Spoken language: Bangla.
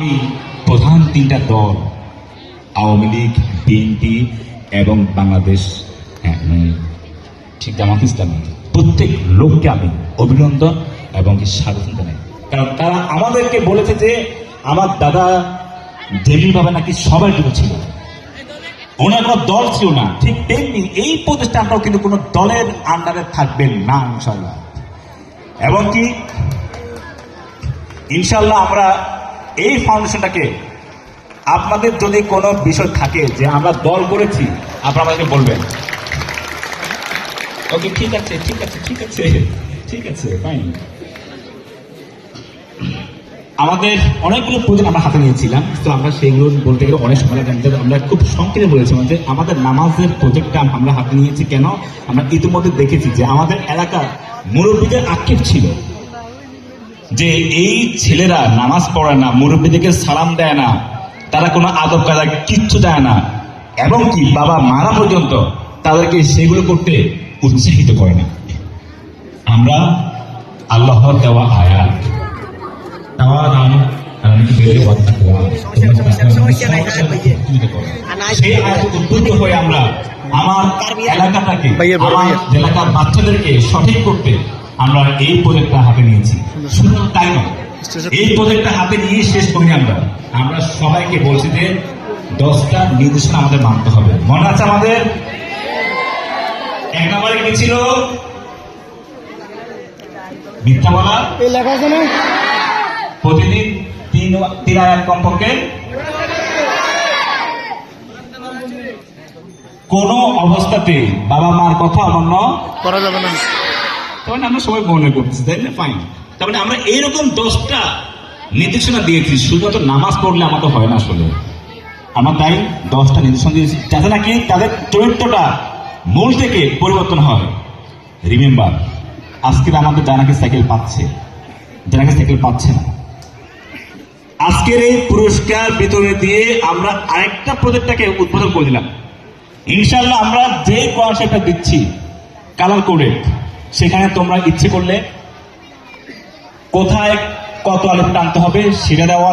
আমি প্রধান তিনটা দল আওয়ামী লীগ বিএনপি এবং বাংলাদেশ হ্যাঁ, মানে ঠিক জামাত ইসলামী প্রত্যেক লোককে আমি অভিনন্দন এবং স্বাগত জানাই। কারণ তারা আমাদেরকে বলেছে যে আমার দাদা যেমনিভাবে নাকি সবার জন্য ছিল। ওনার কোনো দল ছিল না। ঠিক তেমনি এই প্রতিষ্ঠানটাও কিন্তু কোনো দলের আন্ডারে থাকবেন না ইনশাল্লাহ এবং কি? ইনশাল্লাহ আমরা এই ফাউন্ডেশনটাকে, আপনাদের যদি কোনো বিষয় থাকে যে আমরা দল করেছি, আপনারা আমাকে বলবেন। ওকে, ঠিক আছে ঠিক আছে ঠিক আছে ঠিক আছে ফাইন আমাদের অনেকগুলো প্রজেক্ট আমরা হাতে নিয়েছিলাম, তো আমরা সেগুলো বলতে গেলে অনেক সময় লাগে। আমরা খুব সংক্ষেপে বলেছিলাম যে আমাদের নামাজের প্রজেক্টটা আমরা হাতে নিয়েছি। কেন? আমরা ইতিমধ্যে দেখেছি যে আমাদের এলাকার মুরব্বীদের আক্ষেপ ছিল। যে এই ছেলেরা নামাজ পড়ে না মুরব্বীদেরকে সালাম দেয় না তারা কোনো আদব কাদা কিচ্ছু দেয় না এবং কি বাবা মারা পর্যন্ত তাদেরকে সেগুলো করতে উৎসাহিত করে না। আমরা আল্লাহর দেওয়া আয়াত। হয়ে আমরা আমার এলাকাটাকে। এলাকার বাচ্চাদেরকে সঠিক করতে আমরা এই প্রজেক্টটা হাতে নিয়েছি। শুধু তাই নয়। এই প্রজেক্টটা হাতে নিয়ে শেষ করি আমরা। আমরা সবাইকে বলছি যে দশটা নির্দেশনা আমাদের মানতে হবে। মনে আছে আমাদের? এক নম্বরে কি ছিল? মিথ্যা বলা। প্রতিদিন তিন তিন আয়াত কমপক্ষে কোন অবস্থাতে বাবা মার কথা অমান্য করা যাবে না। তখন আমরা সবাই মনে করতেছি তাই না? ফাইন তার মানে আমরা এইরকম দশটা নির্দেশনা দিয়েছি, শুধুমাত্র নামাজ পড়লে আমাদের হয় না আসলে। আমরা তাই দশটা নির্দেশনা দিয়েছি। যাতে নাকি তাদের চরিত্রটা মূল থেকে পরিবর্তন হয়। রিমেম্বার আজকের আমাদের জানাকে সাইকেল পাচ্ছে জানাকে সাইকেল পাচ্ছে না, আজকের এই পুরস্কার বিতরণে দিয়ে আমরা আরেকটা প্রজেক্টটাকে উদ্বোধন করে দিলাম। ইনশাল্লাহ আমরা যে কোয়াশাটা দিচ্ছি কালার কোডে সেখানে তোমরা ইচ্ছে করলে কোথায় কত আলোক টানতে হবে সেটা দেওয়া।